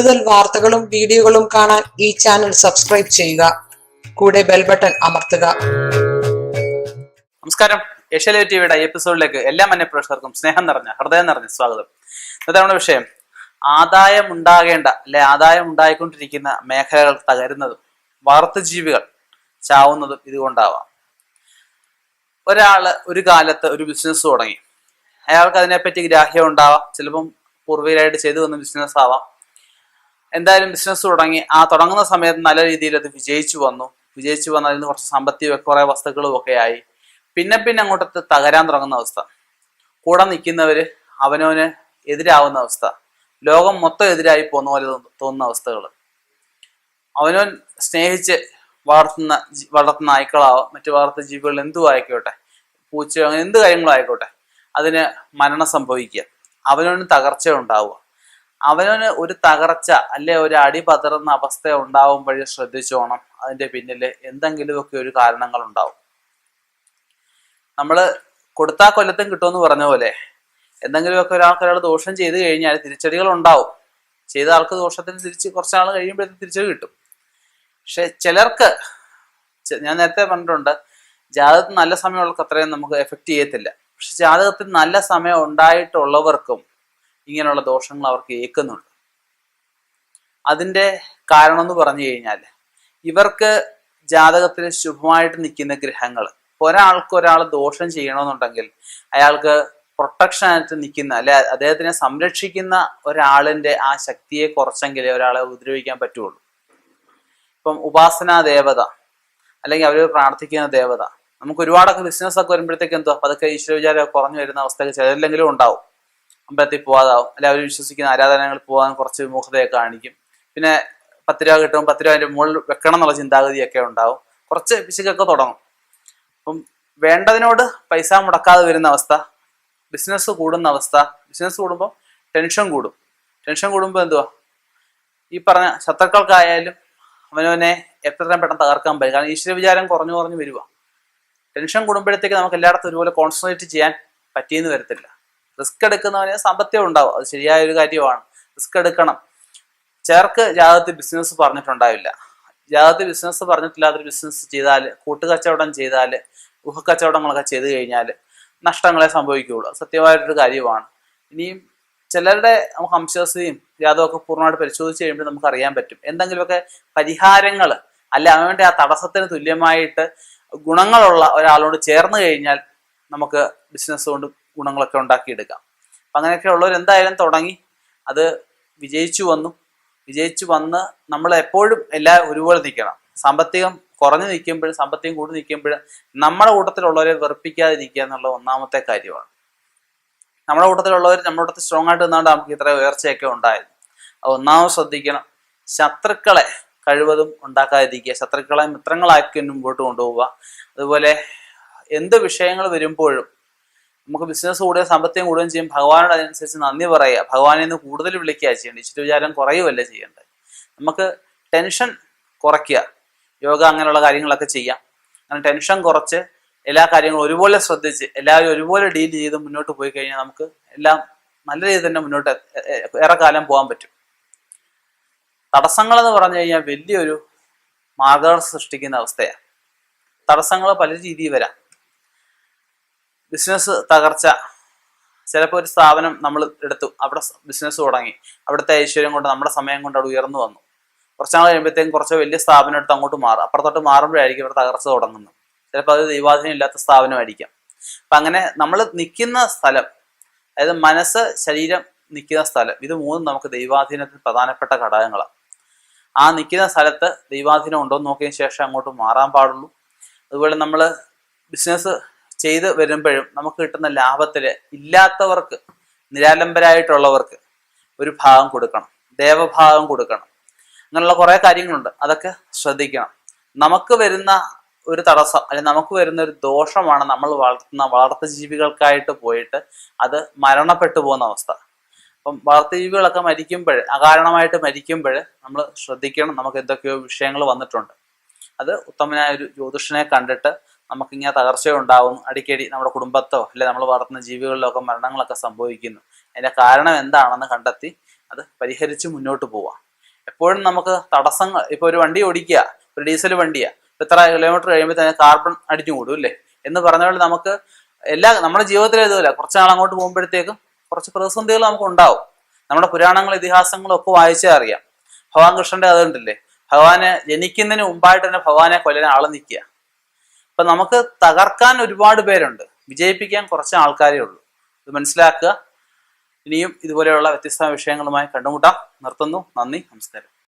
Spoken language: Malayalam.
കൂടുതൽ വാർത്തകളും വീഡിയോകളും കാണാൻ ഈ ചാനൽ സബ്സ്ക്രൈബ് ചെയ്യുക. കൂടെ ബെൽ ബട്ടൺ അമർത്തുക. നമസ്കാരം. ഏഷ്യാലേ ടിവിയുടെ എപ്പിസോഡിലേക്ക് എല്ലാ മന്യപ്രേക്ഷകർക്കും സ്നേഹം നിറഞ്ഞ ഹൃദയം നിറഞ്ഞ സ്വാഗതം. ഇന്നത്തെ വിഷയം ആദായം ഉണ്ടാകേണ്ട അല്ലെ ആദായം ഉണ്ടായിക്കൊണ്ടിരിക്കുന്ന മേഖലകൾ തകരുന്നതും വളർത്തുജീവികൾ ചാവുന്നതും ഇതുകൊണ്ടാവാം. ഒരാൾ ഒരു കാലത്ത് ഒരു ബിസിനസ് തുടങ്ങി. അയാൾക്ക് അതിനെപ്പറ്റി ഗ്രാഹ്യം ഉണ്ടാവാം. ചിലപ്പം പൂർവികരായിട്ട് ചെയ്തു വന്ന ബിസിനസ് ആവാം. എന്തായാലും ബിസിനസ് തുടങ്ങി. ആ തുടങ്ങുന്ന സമയത്ത് നല്ല രീതിയിൽ അത് വിജയിച്ചു വന്നു. വിജയിച്ചു വന്ന് അതിൽ നിന്ന് കുറച്ച് സാമ്പത്തിക കുറെ വസ്തുക്കളും ഒക്കെ ആയി. പിന്നെ പിന്നെ അങ്ങോട്ട് തകരാൻ തുടങ്ങുന്ന അവസ്ഥ. കൂടെ നിൽക്കുന്നവര് അവനവന് എതിരാവുന്ന അവസ്ഥ. ലോകം മൊത്തം എതിരായി പോകുന്ന പോലെ തോന്നുന്ന അവസ്ഥകൾ അവനവൻ സ്നേഹിച്ച് വളർത്തുന്ന വളർത്തുന്ന നായ്ക്കളാവാം മറ്റു വളർത്തുന്ന ജീവികൾ എന്തു ആയിക്കോട്ടെ. പൂച്ച അങ്ങനെ എന്ത് കാര്യങ്ങളും ആയിക്കോട്ടെ അതിന് മരണം സംഭവിക്കുക. അവനവന് തകർച്ച ഉണ്ടാവുക അവനവന് ഒരു തകർച്ച അല്ലെ ഒരു അടി പതറുന്ന അവസ്ഥ ഉണ്ടാവുമ്പോഴേ ശ്രദ്ധിച്ചോണം. അതിന്റെ പിന്നിൽ എന്തെങ്കിലുമൊക്കെ ഒരു കാരണങ്ങൾ ഉണ്ടാവും. നമ്മൾ കൊടുത്താ കൊല്ലത്തും കിട്ടുമെന്ന് പറഞ്ഞ പോലെ എന്തെങ്കിലുമൊക്കെ ഒരാൾക്ക് ഒരാൾ ദോഷം ചെയ്തു കഴിഞ്ഞാൽ തിരിച്ചടികൾ ഉണ്ടാവും. ചെയ്ത ആൾക്ക് ദോഷത്തിന് തിരിച്ച് കുറച്ചാൾ കഴിയുമ്പോഴത്തേക്ക് തിരിച്ചടി കിട്ടും. പക്ഷെ ചിലർക്ക് ഞാൻ നേരത്തെ പറഞ്ഞിട്ടുണ്ട് ജാതകത്തിൽ നല്ല സമയമുള്ളവർക്ക് അത്രയും നമുക്ക് എഫക്റ്റ് ചെയ്യത്തില്ല. പക്ഷെ ജാതകത്തിൽ നല്ല സമയം ഉണ്ടായിട്ടുള്ളവർക്കും ഇങ്ങനെയുള്ള ദോഷങ്ങൾ അവർക്ക് ഏൽക്കുന്നുണ്ട്. അതിന്റെ കാരണം എന്ന് പറഞ്ഞു കഴിഞ്ഞാൽ ഇവർക്ക് ജാതകത്തിൽ ശുഭമായിട്ട് നിൽക്കുന്ന ഗ്രഹങ്ങൾ ഒരാൾക്ക് ഒരാൾ ദോഷം ചെയ്യണമെന്നുണ്ടെങ്കിൽ അയാൾക്ക് പ്രൊട്ടക്ഷൻ ആയിട്ട് നിൽക്കുന്ന അല്ലെ അദ്ദേഹത്തിനെ സംരക്ഷിക്കുന്ന ഒരാളിന്റെ ആ ശക്തിയെ കുറച്ചെങ്കിലേ ഒരാളെ ഉപദ്രവിക്കാൻ പറ്റുള്ളൂ. ഇപ്പം ഉപാസനാ ദേവത അല്ലെങ്കിൽ അവർ പ്രാർത്ഥിക്കുന്ന ദേവത നമുക്ക് ഒരുപാടൊക്കെ ബിസിനസ് ഒക്കെ വരുമ്പോഴത്തേക്ക് എന്തോ അതൊക്കെ ഈശ്വര വിചാരം കുറഞ്ഞു വരുന്ന അവസ്ഥയൊക്കെ ചിലരില്ലെങ്കിലും ഉണ്ടാവും. അമ്പലത്തിൽ പോകാതാവും അല്ലെ അവർ വിശ്വസിക്കുന്ന ആരാധനകളിൽ പോകാൻ കുറച്ച് വിമുഖതയൊക്കെ കാണിക്കും. പിന്നെ പത്ത് രൂപ കിട്ടും പത്ത് രൂപ അതിന്റെ മുകളിൽ വെക്കണം എന്നുള്ള ചിന്താഗതിയൊക്കെ ഉണ്ടാവും. കുറച്ച് പിശുക്കൊക്കെ തുടങ്ങും. അപ്പം വേണ്ടതിനോട് പൈസ മുടക്കാതെ വരുന്ന അവസ്ഥ ബിസിനസ് കൂടുന്ന അവസ്ഥ ബിസിനസ് കൂടുമ്പോൾ ടെൻഷൻ കൂടും. ടെൻഷൻ കൂടുമ്പോൾ എന്തുവാ? ഈ പറഞ്ഞ ശത്രുക്കൾക്കായാലും അവനവനെ എത്രയും പെട്ടെന്ന് തകർക്കാൻ പറ്റും. കാരണം ഈശ്വര വിചാരം കുറഞ്ഞു കുറഞ്ഞു വരുക ടെൻഷൻ കൂടുമ്പോഴത്തേക്ക് നമുക്ക് എല്ലായിടത്തും ഒരുപോലെ കോൺസെൻട്രേറ്റ് ചെയ്യാൻ പറ്റിയെന്ന് വരത്തില്ല. റിസ്ക് എടുക്കുന്നവന് സാമ്പത്തികം ഉണ്ടാവും. അത് ശരിയായ ഒരു കാര്യമാണ്. റിസ്ക് എടുക്കണം. ചേർക്ക് ജാതകത്തിൽ ബിസിനസ് പറഞ്ഞിട്ടുണ്ടാവില്ല. ജാതകത്തിൽ ബിസിനസ് പറഞ്ഞിട്ടില്ലാത്തൊരു ബിസിനസ് ചെയ്താൽ കൂട്ടുകച്ചവടം ചെയ്താൽ ഊഹക്കച്ചവടങ്ങളൊക്കെ ചെയ്തു കഴിഞ്ഞാൽ നഷ്ടങ്ങളെ സംഭവിക്കുകയുള്ളൂ. സത്യമായിട്ടൊരു കാര്യമാണ്. ഇനിയും ചിലരുടെ നമുക്ക് അംശവസ്ഥയും ജാതകമൊക്കെ പൂർണമായിട്ട് പരിശോധിച്ച് കഴിയുമ്പോൾ നമുക്ക് അറിയാൻ പറ്റും. എന്തെങ്കിലുമൊക്കെ പരിഹാരങ്ങൾ അല്ല അവന്റെ ആ തടസ്സത്തിന് തുല്യമായിട്ട് ഗുണങ്ങളുള്ള ഒരാളോട് ചേർന്ന് കഴിഞ്ഞാൽ നമുക്ക് ബിസിനസ് കൊണ്ട് ഗുണങ്ങളൊക്കെ ഉണ്ടാക്കിയെടുക്കാം. അപ്പം അങ്ങനെയൊക്കെ ഉള്ളവർ എന്തായാലും തുടങ്ങി. അത് വിജയിച്ചു വന്നു. വിജയിച്ചു വന്ന് നമ്മൾ എപ്പോഴും എല്ലാ ഒരുപോലെ നിൽക്കണം. സാമ്പത്തികം കുറഞ്ഞു നിൽക്കുമ്പോഴും സാമ്പത്തികം കൂടി നിൽക്കുമ്പോഴും നമ്മുടെ കൂട്ടത്തിലുള്ളവരെ വെറുപ്പിക്കാതിരിക്കുക എന്നുള്ള ഒന്നാമത്തെ കാര്യമാണ്. നമ്മുടെ കൂട്ടത്തിലുള്ളവർ നമ്മുടെ കൂട്ടത്തിൽ സ്ട്രോങ് ആയിട്ട് നിന്നാണ്ട് നമുക്ക് ഇത്ര ഉയർച്ചയൊക്കെ ഉണ്ടായത്. അത് ഒന്നാമത് ശ്രദ്ധിക്കണം. ശത്രുക്കളെ കഴിവതും ഉണ്ടാക്കാതിരിക്കുക. ശത്രുക്കളെ മിത്രങ്ങളാക്കി മുമ്പോട്ട് കൊണ്ടുപോവുക. അതുപോലെ എന്ത് വിഷയങ്ങൾ വരുമ്പോഴും നമുക്ക് ബിസിനസ് കൂടുകയും സമ്പത്തിയും കൂടുകയും ചെയ്യും ഭഗവാനോട് അതിനനുസരിച്ച് നന്ദി പറയുക. ഭഗവാനെ നിന്ന് കൂടുതൽ വിളിക്കുക ചെയ്യേണ്ടത്. ഇച്ചിരി വിചാരം കുറയുമല്ല ചെയ്യേണ്ടത്. നമുക്ക് ടെൻഷൻ കുറയ്ക്കുക. യോഗ അങ്ങനെയുള്ള കാര്യങ്ങളൊക്കെ ചെയ്യാം. അങ്ങനെ ടെൻഷൻ കുറച്ച് എല്ലാ കാര്യങ്ങളും ഒരുപോലെ ശ്രദ്ധിച്ച് എല്ലാവരും ഒരുപോലെ ഡീൽ ചെയ്ത് മുന്നോട്ട് പോയി കഴിഞ്ഞാൽ നമുക്ക് എല്ലാം നല്ല രീതിയിൽ തന്നെ മുന്നോട്ട് ഏറെ കാലം പോകാൻ പറ്റും. തടസ്സങ്ങൾ എന്ന് പറഞ്ഞു കഴിഞ്ഞാൽ വലിയൊരു മാർഗദർശനം സൃഷ്ടിക്കുന്ന അവസ്ഥയാണ് തടസ്സങ്ങൾ പല രീതിയിൽ വരാം. ബിസിനസ് തകർച്ച. ചിലപ്പോൾ ഒരു സ്ഥാപനം നമ്മൾ എടുത്തു. അവിടെ ബിസിനസ് തുടങ്ങി. അവിടുത്തെ ഐശ്വര്യം കൊണ്ട് നമ്മുടെ സമയം കൊണ്ട് അവിടെ ഉയർന്നു വന്നു. കുറച്ചാൾ കഴിയുമ്പോഴത്തേക്കും കുറച്ച് വലിയ സ്ഥാപനം എടുത്ത് അങ്ങോട്ട് മാറും. അപ്പുറത്തോട്ട് മാറുമ്പോഴായിരിക്കും ഇവിടെ തകർച്ച തുടങ്ങുന്നത്. ചിലപ്പോൾ അത് ദൈവാധീനം ഇല്ലാത്ത സ്ഥാപനമായിരിക്കാം. അപ്പം അങ്ങനെ നമ്മൾ നിൽക്കുന്ന സ്ഥലം അതായത് മനസ്സ് ശരീരം നിൽക്കുന്ന സ്ഥലം ഇത് മൂന്നും നമുക്ക് ദൈവാധീനത്തിൽ പ്രധാനപ്പെട്ട ഘടകങ്ങളാണ്. ആ നിൽക്കുന്ന സ്ഥലത്ത് ദൈവാധീനം ഉണ്ടോ എന്ന് നോക്കിയതിന് ശേഷം അങ്ങോട്ട് മാറാൻ പാടുള്ളൂ. അതുപോലെ നമ്മൾ ബിസിനസ് ചെയ്ത് വരുമ്പോഴും നമുക്ക് കിട്ടുന്ന ലാഭത്തിൽ ഇല്ലാത്തവർക്ക് നിരാലംബരായിട്ടുള്ളവർക്ക് ഒരു ഭാഗം കൊടുക്കണം ദേവഭാഗം കൊടുക്കണം. അങ്ങനെയുള്ള കുറേ കാര്യങ്ങളുണ്ട്. അതൊക്കെ ശ്രദ്ധിക്കണം. നമുക്ക് വരുന്ന ഒരു തടസ്സം അല്ലെങ്കിൽ നമുക്ക് വരുന്ന ഒരു ദോഷമാണ് നമ്മൾ വളർത്തുന്ന വളർത്തു ജീവികൾക്കായിട്ട് പോയിട്ട് അത് മരണപ്പെട്ടു പോകുന്ന അവസ്ഥ. അപ്പം വളർത്തു ജീവികളൊക്കെ മരിക്കുമ്പോൾ അകാരണമായിട്ട് മരിക്കുമ്പോൾ നമ്മൾ ശ്രദ്ധിക്കണം. നമുക്ക് എന്തൊക്കെയോ വിഷയങ്ങൾ വന്നിട്ടുണ്ട്. അത് ഉത്തമനായ ഒരു ജ്യോതിഷനെ കണ്ടിട്ട് നമുക്കിങ്ങനെ തകർച്ച ഉണ്ടാവും അടിക്കടി നമ്മുടെ കുടുംബത്തോ അല്ലെ നമ്മൾ വളർത്തുന്ന ജീവികളിലോ ഒക്കെ മരണങ്ങളൊക്കെ സംഭവിക്കുന്നു. അതിന്റെ കാരണം എന്താണെന്ന് കണ്ടെത്തി അത് പരിഹരിച്ച് മുന്നോട്ട് പോവാം. എപ്പോഴും നമുക്ക് തടസ്സങ്ങൾ ഇപ്പൊ ഒരു വണ്ടി ഓടിക്കുക ഒരു ഡീസൽ വണ്ടിയാ ഇത്ര കിലോമീറ്റർ കഴിയുമ്പോൾ തന്നെ കാർബൺ അടിച്ചു കൂടും അല്ലേ? എന്ന് പറഞ്ഞ പോലെ നമുക്ക് എല്ലാ നമ്മുടെ ജീവിതത്തിലെ ഇതുമില്ല. കുറച്ച് നാൾ അങ്ങോട്ട് പോകുമ്പോഴത്തേക്കും കുറച്ച് പ്രതിസന്ധികൾ നമുക്ക് ഉണ്ടാവും. നമ്മുടെ പുരാണങ്ങൾ ഇതിഹാസങ്ങളും ഒക്കെ വായിച്ചാൽ അറിയാം. ഭഗവാൻ കൃഷ്ണന്റെ അതുണ്ടല്ലേ ഭഗവാന് ജനിക്കുന്നതിന് മുമ്പായിട്ട് തന്നെ ഭഗവാനെ കൊല്ലാൻ ആളെ നിൽക്കുക. അപ്പൊ നമുക്ക് തകർക്കാൻ ഒരുപാട് പേരുണ്ട്. വിജയിപ്പിക്കാൻ കുറച്ച് ആൾക്കാരേ ഉള്ളൂ. ഇത് മനസ്സിലാക്കുക. ഇനിയും ഇതുപോലെയുള്ള വ്യത്യസ്ത വിഷയങ്ങളുമായി കണ്ടുമുട്ടാം. നിർത്തുന്നു. നന്ദി. നമസ്കാരം.